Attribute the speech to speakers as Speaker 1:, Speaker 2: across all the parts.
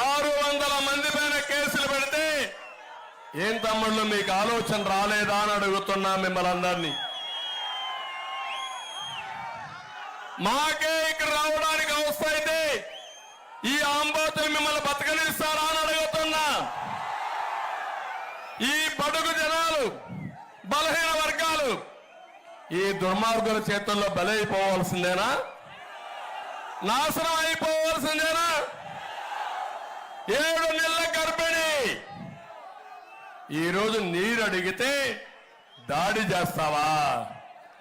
Speaker 1: ఆరు వందల మంది పైన కేసులు పెడితే ఏం తమ్ముళ్ళు మీకు ఆలోచన రాలేదా అని అడుగుతున్నా మిమ్మల్ని అందరినీ. మాకే ఇక్కడ రావడానికి అవస్థ అయితే ఈ ఆంబోతులు మిమ్మల్ని బతకనిస్తారా అని అడుగుతున్నా. ఈ బడుగు జనాలు బలహీన వర్గాలు ఈ దుర్మార్గుల చేతుల్లో బలైపోవాల్సిందేనా? నాశనం అయిపోవాల్సిందేనా? ఏడు నెలల గర్భిణి. ఈరోజు నీరు అడిగితే దాడి చేస్తావా?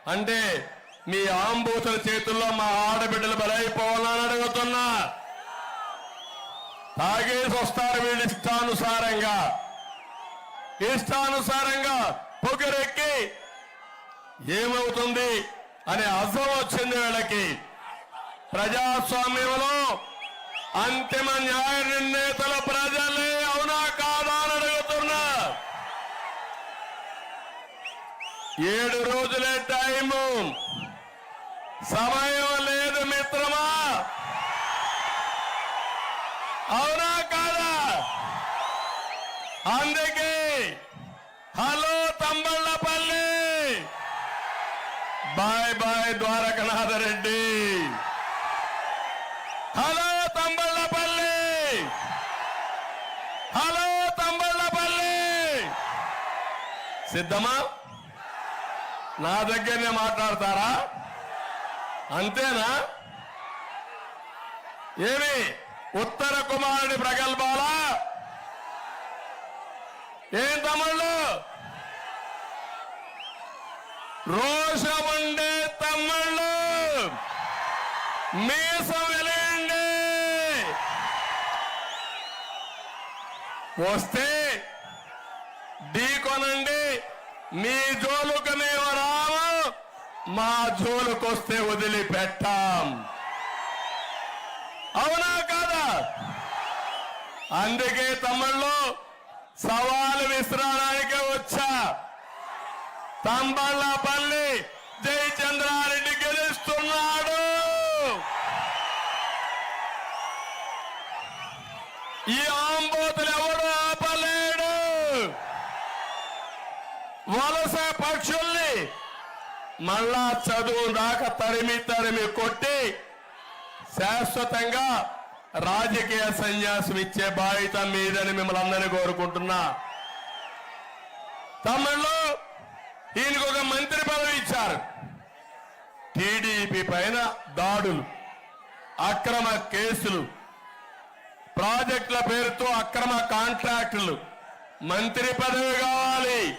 Speaker 1: అంటే మీ ఆంబూతుల చేతుల్లో మా ఆడబిడ్డలు బలైపోవాలని అడుగుతున్నా. తాగేసి వస్తారు వీళ్ళు ఇష్టానుసారంగా. ఇష్టానుసారంగా పొగరెక్కి ఏమవుతుంది అనే అర్థం వచ్చింది వీళ్ళకి. ప్రజాస్వామ్యంలో అంతిమ న్యాయ నిర్ణేతల ప్రజలే అవునా కాదా అని అడుగుతున్నా. ఏడు రోజులే టైము. సమయం లేదు మిత్రమా. అవునా కాదా. అందుకే hello Thamballapalli. Bye bye Dwarakanatha సిద్ధమా? నా దగ్గరనే మాట్లాడతారా? అంతేనా? ఏమి? ఉత్తర కుమారుడి ప్రగల్భాల? ఏం తమ్ముళ్ళు? రోషముండే తమ్ముళ్ళు. మీసం వస్తే ఢీ కొనండి మీ జోలుకు మేము రాము మా జోలుకొస్తే వదిలిపెట్టాం. అవునా కాదా? అందుకే తమ్ముళ్ళు సవాలు విసరడానికి వచ్చా. తంబళ్ళపల్లి జయచంద్రారెడ్డి గెలుస్తున్నాడు. ఈ ఆంబోతులు ఎవరు వలస పక్షుల్ని మళ్ళా చదువు దాకా తరిమి తరిమి కొట్టి శాశ్వతంగా రాజకీయ సన్యాసం ఇచ్చే బాధ్యత మీదని మిమ్మల్ని అందరినీ కోరుకుంటున్నా. తమిళ్ళో ఈయనకు ఒక మంత్రి పదవి ఇచ్చారు. టీడీపీ పైన దాడులు అక్రమ కేసులు ప్రాజెక్టుల పేరుతో అక్రమ కాంట్రాక్టులు. మంత్రి పదవి కావాలి.